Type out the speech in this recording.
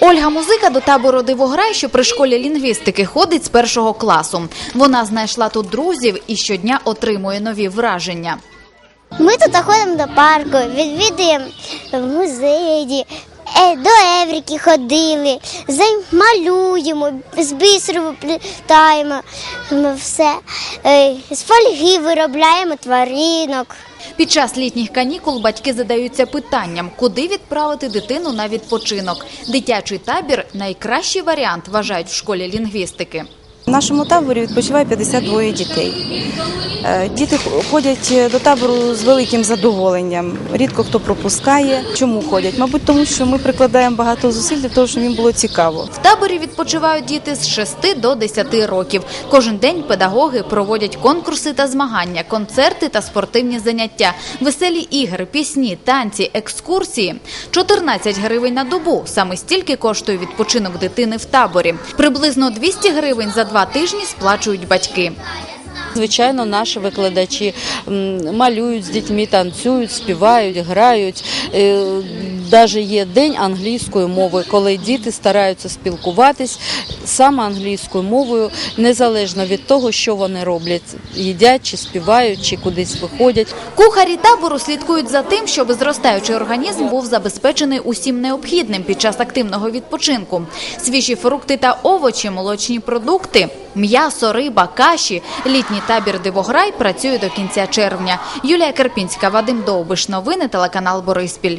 Ольга Музика до табору Дивограй, що при школі лінгвістики ходить з першого класу. Вона знайшла тут друзів і щодня отримує нові враження. Ми тут ходимо до парку, відвідуємо музеї, до Еврики ходили, малюємо, з бісеру плітаємо ну, все, е, з фольги виробляємо тваринок. Під час літніх канікул батьки задаються питанням, куди відправити дитину на відпочинок. Дитячий табір найкращий варіант вважають в школі лінгвістики. В нашому таборі відпочиває 52 дітей. Е, Діти ходять до табору з великим задоволенням. Рідко хто пропускає. Чому ходять? Мабуть, тому що ми прикладаємо багато зусиль для того, щоб їм було цікаво. В таборі відпочивають діти з 6 до 10 років. Кожен день педагоги проводять конкурси та змагання, концерти та спортивні заняття, веселі ігри, пісні, танці, екскурсії. 14 гривень на добу. Саме стільки коштує відпочинок дитини в таборі. Приблизно 200 гривень за два тижні сплачують батьки. Звичайно, наші викладачі малюють з дітьми, танцюють, співають, грають. Навіть є день англійської мови, коли діти стараються спілкуватись саме англійською мовою, незалежно від того, що вони роблять, їдять чи співають, чи кудись виходять. Кухарі табору слідкують за тим, щоб зростаючий організм був забезпечений усім необхідним під час активного відпочинку. Свіжі фрукти та овочі, молочні продукти, м'ясо, риба, каші. Літній табір Дивограй працює до кінця червня. Юлія Карпінська, Вадим Довбиш. Новини телеканал Бориспіль.